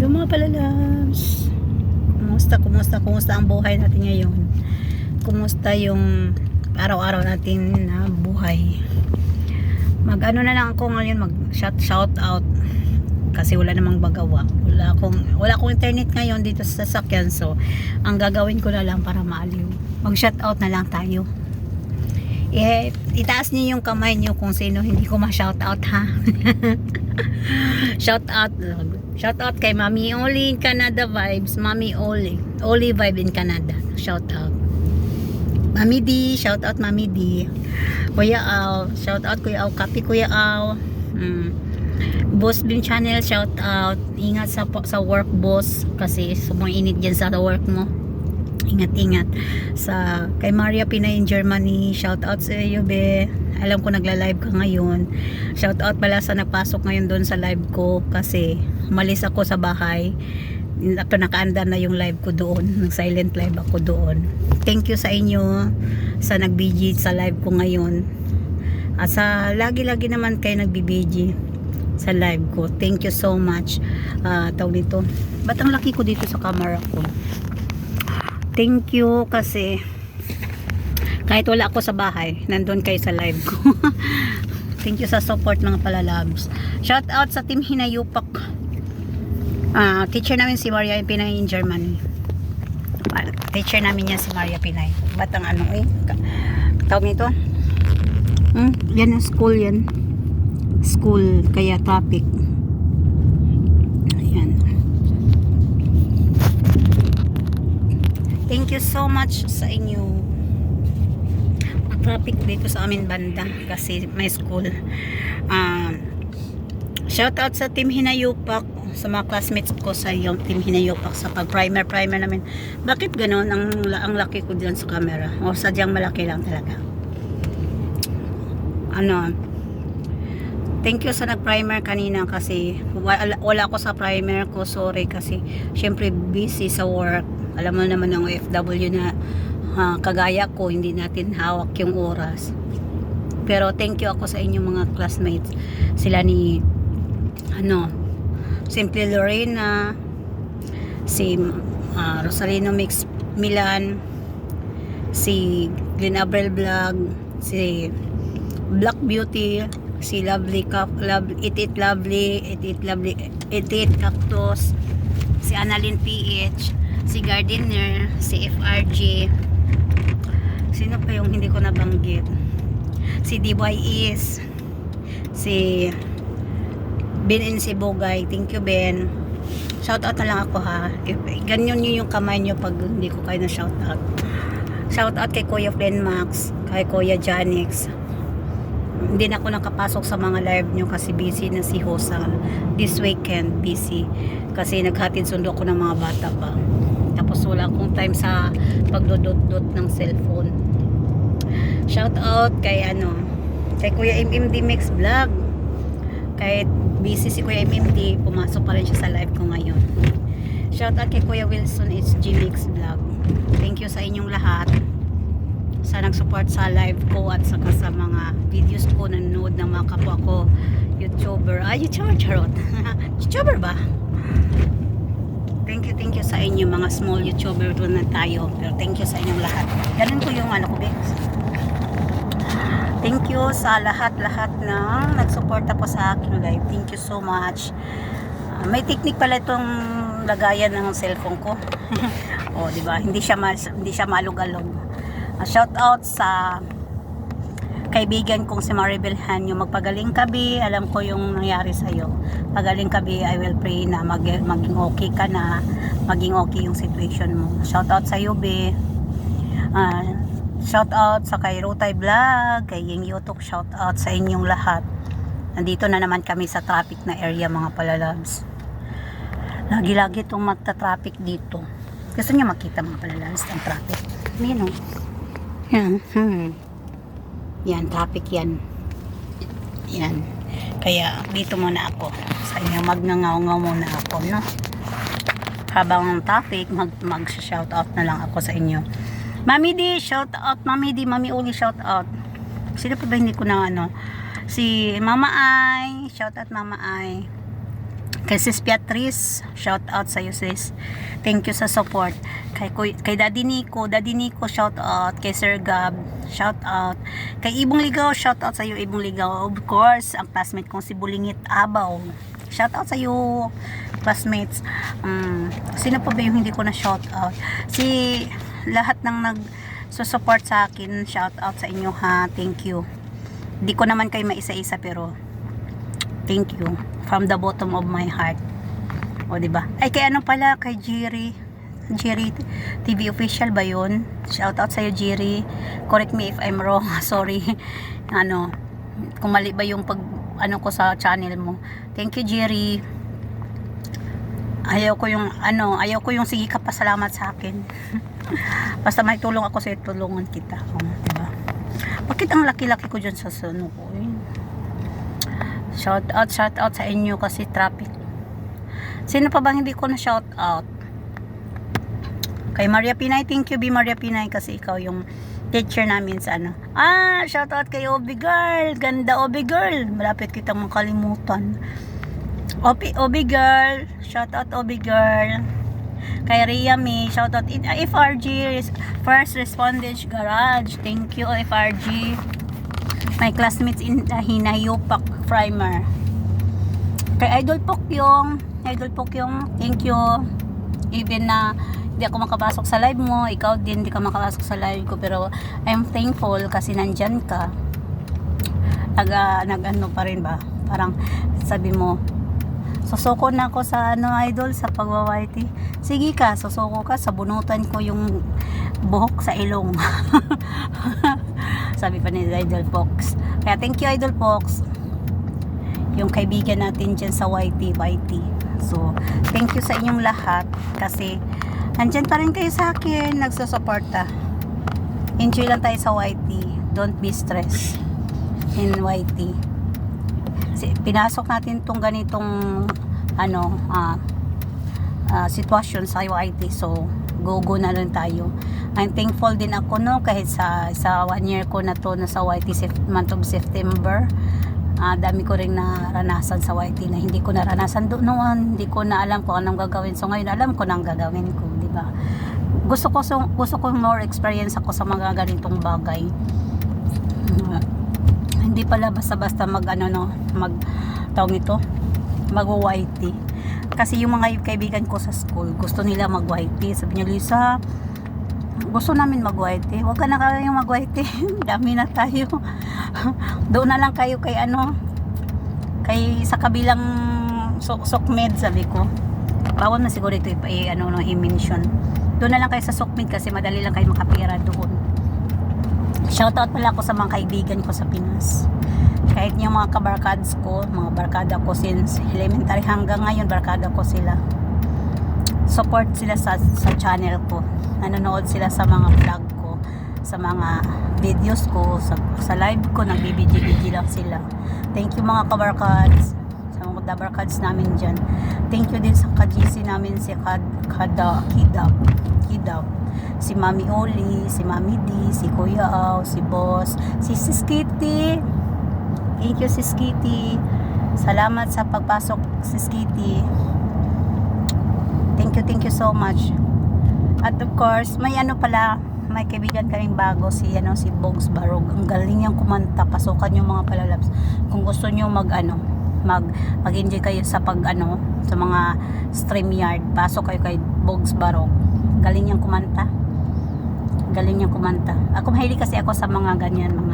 Hello mga palalabs. Kumusta, kumusta, kumusta ang buhay natin ngayon? Kumusta yung araw-araw natin na buhay? Mag ano na lang ako ngayon, mag shout, shout out. Kasi wala namang bagawa. Wala akong, wala akong internet ngayon dito sa sasakyan. So, ang gagawin ko na lang para maaliw. Mag shout out na lang tayo. Eh, itaas niyo yung kamay niyo kung sino hindi ko ma-shout out ha. shout out. Shout out kay Mami Oli in Canada Vibes. Mami Oli. Oli Vibe in Canada. Shout out. Mami D. Shout out Mami D. Kuya Al. Shout out Kuya Al. Copy Kuya Al. Mm. Boss Bin Channel. Shout out. Ingat sa, sa work boss. Kasi sumunginit dyan sa work mo ingat-ingat. Sa kay Maria Pinay in Germany shout out sa iyo be. Alam ko nagla-live ka ngayon. Shout out pala sa nagpasok ngayon doon sa live ko kasi umalis ako sa bahay. Ito nakaandar na yung live ko doon. Nag silent live ako doon. Thank you sa inyo sa nagbiji sa live ko ngayon. At sa lagi-lagi naman kayo nagbibiji sa live ko. Thank you so much. Uh, tawag nito. Ba't laki ko dito sa camera ko thank you kasi kahit wala ako sa bahay nandun kayo sa live ko. Thank you sa support mga palalabs. Shout out sa team Hinayupak. Ah, teacher namin si Maria Pinay in Germany. Ah, teacher namin yan si Maria Pinay. Batang ano eh tawag nito? Hmm, yan ang school yan. School kaya topic Thank you so much sa inyo. Traffic dito sa amin banda kasi may school. Um, shout out sa Team Hinayupak sa mga classmates ko sa yung Team Hinayupak sa pag-primer primer namin. Bakit ganoon ang ang laki ko diyan sa camera? O sadyang malaki lang talaga. Ano? Thank you sa nag-primer kanina kasi wala, wala ako sa primer ko. Sorry kasi syempre busy sa work alam mo naman ang OFW na ah, kagaya ko hindi natin hawak yung oras. Pero thank you ako sa inyong mga classmates. Sila ni ano Simple Lorena si ah, Rosalino Mix Milan si Glenn Abrel Vlog si Black Beauty si Lovely Cup Love, It It Lovely It It Lovely It It Cactus si Annalyn PH si Gardiner, si FRG, sino pa yung hindi ko nabanggit? Si DYES, si Ben and si Bogay. Thank you, Ben. Shout out na lang ako ha. Ganyan nyo yung kamay nyo pag hindi ko kayo na shout out. Shout out kay Kuya Flenmax, kay Kuya Janix. Hindi na ako nakapasok sa mga live nyo kasi busy na si Hosa. This weekend, busy. Kasi naghatid sundo ko ng mga bata pa. Tapos wala akong time sa pagdodot-dot ng cellphone. Shout out kay ano kay Kuya MMD Mix Vlog. Kahit busy si Kuya MMD pumasok pa rin siya sa live ko ngayon. Shout out kay Kuya Wilson HG Mix Vlog. Thank you sa inyong lahat sa nag-support sa live ko at saka sa mga videos ko nanonood ng mga kapwa ko YouTuber ah YouTuber charot YouTuber ba Thank you, thank you sa inyo mga small YouTuber doon na tayo. Pero thank you sa inyong lahat. Ganun ko yung ano ko, Bex. Thank you sa lahat-lahat na nagsuporta po sa aking live. Thank you so much. Ah, may technique pala itong lagayan ng cellphone ko. oh, di ba? Hindi siya ma hindi siya malug-alog. Uh, shout out sa kaibigan kong si Maribel Hanyo magpagaling ka bi alam ko yung nangyari sa iyo pagaling ka bi I will pray na mag, maging okay ka na maging okay yung situation mo. Shout out sa iyo bi uh, shout out sa kay Rotay Vlog kay Ying Yotok shout out sa inyong lahat. Nandito na naman kami sa traffic na area mga palalabs. Lagi-lagi itong magta-traffic dito. Gusto niyo makita mga palalabs ang traffic. Yan o yan hmm yan, traffic yan. Yan. Kaya dito muna ako. Sa inyo, magnangaw-ngaw muna ako, no? Habang ang traffic, mag, mag-shout out na lang ako sa inyo. Mami D, shout out. Mami D, Mami Uli, shout out. Sino pa ba hindi ko na ano? Si Mama Ay, shout out Mama Ay. Kay Sis Beatrice, shout out sa iyo sis. Thank you sa support. Kay, kay Daddy Nico, Daddy Nico, shout out. Kay Sir Gab, shout out. Kay Ibong Ligaw, shout out sa iyo Ibong Ligaw. Of course, ang classmate kong si Bulingit Abaw. Shout out sa iyo, classmates. Um, sino pa ba yung hindi ko na shout out? Si lahat ng nag support sa akin, shout out sa inyo ha. Thank you. Di ko naman kayo maisa-isa pero thank you from the bottom of my heart. O di ba? Ay kay ano pala kay Jerry. Jerry TV official ba 'yun? Shout out sa iyo Jerry. Correct me if I'm wrong. Sorry. Ano, kung mali ba yung pag ano ko sa channel mo. Thank you Jerry. Ayaw ko yung ano, ayaw ko yung sige ka pasalamat sa akin. Basta may tulong ako sa tulungan kita. O, di ba? Bakit ang laki-laki ko dyan sa suno ko? Eh? Shout out, shout out sa inyo kasi traffic. Sino pa bang hindi ko na shout out? Kay Maria Pinay, thank you B Maria Pinay kasi ikaw yung teacher namin sa ano. Ah, shout out kay Obi Girl. Ganda Obi Girl. Malapit kitang makalimutan. Obi, Obi Girl. Shout out Obi Girl. Kay Ria May, shout out FRG First Respondents Garage. Thank you FRG. My classmates in uh, Hinayupak Primer. Kay Idol Pokyong, Idol Pokyong, thank you. Even na hindi ako makapasok sa live mo, ikaw din hindi ka makapasok sa live ko pero I'm thankful kasi nandyan ka. Nag, uh, nag ano pa rin ba? Parang sabi mo, susuko na ako sa ano idol sa pagwawaiti. Sige ka, susuko ka, sabunutan ko yung buhok sa ilong. Sabi pa ni Idol Fox. Kaya thank you Idol Fox. Yung kaibigan natin dyan sa YT, YT. So, thank you sa inyong lahat kasi nandyan pa rin kayo sa akin, nagsusuporta. Enjoy lang tayo sa YT. Don't be stressed in YT. Pinasok natin tong ganitong ano, ah, ah, sitwasyon sa YT. So, go-go na lang tayo. I'm thankful din ako no kahit sa sa one year ko na to na sa YT month of September. Ah, dami ko ring naranasan sa YT na hindi ko naranasan doon noon. Hindi ko na alam kung anong gagawin. So ngayon alam ko na ang gagawin ko, di ba? Gusto ko so, gusto ko more experience ako sa mga ganitong bagay. Ah, hindi pala basta-basta mag ano no, mag tawag ito, mag YT. Kasi yung mga kaibigan ko sa school, gusto nila mag YT. Sabi niya, Lisa, gusto namin mag YT. Huwag ka na kayong mag YT. Dami na tayo. Doon na lang kayo kay ano, kay sa kabilang sok sokmed sabi ko. Bawal na siguro ito i, ano, no, i-mention. Doon na lang kayo sa sokmed kasi madali lang kayo makapira doon. Shoutout pala ako sa mga kaibigan ko sa Pinas. Kahit yung mga kabarkads ko, mga barkada ko since elementary hanggang ngayon, barkada ko sila. Support sila sa, sa channel ko. Nanonood sila sa mga vlog ko, sa mga videos ko, sa, sa live ko, nagbibidyo-video lang sila. Thank you mga kabarkads sa mga dabarkads namin dyan. Thank you din sa ka-GC namin si Kad, Kada, Kidab, Kidab si Mami Oli, si Mami D, si Kuya Au, si Boss, si Sis Kitty. Thank you Sis Kitty. Salamat sa pagpasok Sis Kitty. Thank you, thank you so much. At of course, may ano pala, may kaibigan kaming bago si ano si Bogs Barog. Ang galing niyang kumanta. Pasukan yung mga palalabs. Kung gusto niyo mag ano, mag mag-enjoy kayo sa pag ano, sa mga stream yard, pasok kayo kay Bogs Barog. Galing niyang kumanta galing niyang kumanta. Ako mahilig kasi ako sa mga ganyan, mga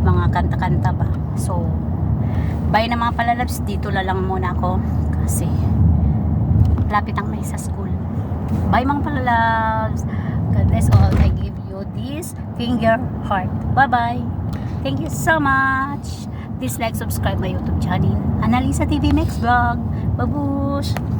mga kanta-kanta ba. So, bye na mga palalabs, dito na lang muna ako kasi lapit ang may sa school. Bye mga palalabs. God bless all. I give you this finger heart. Bye-bye. Thank you so much. Please like, subscribe my YouTube channel. Analisa TV Next Vlog. Babush!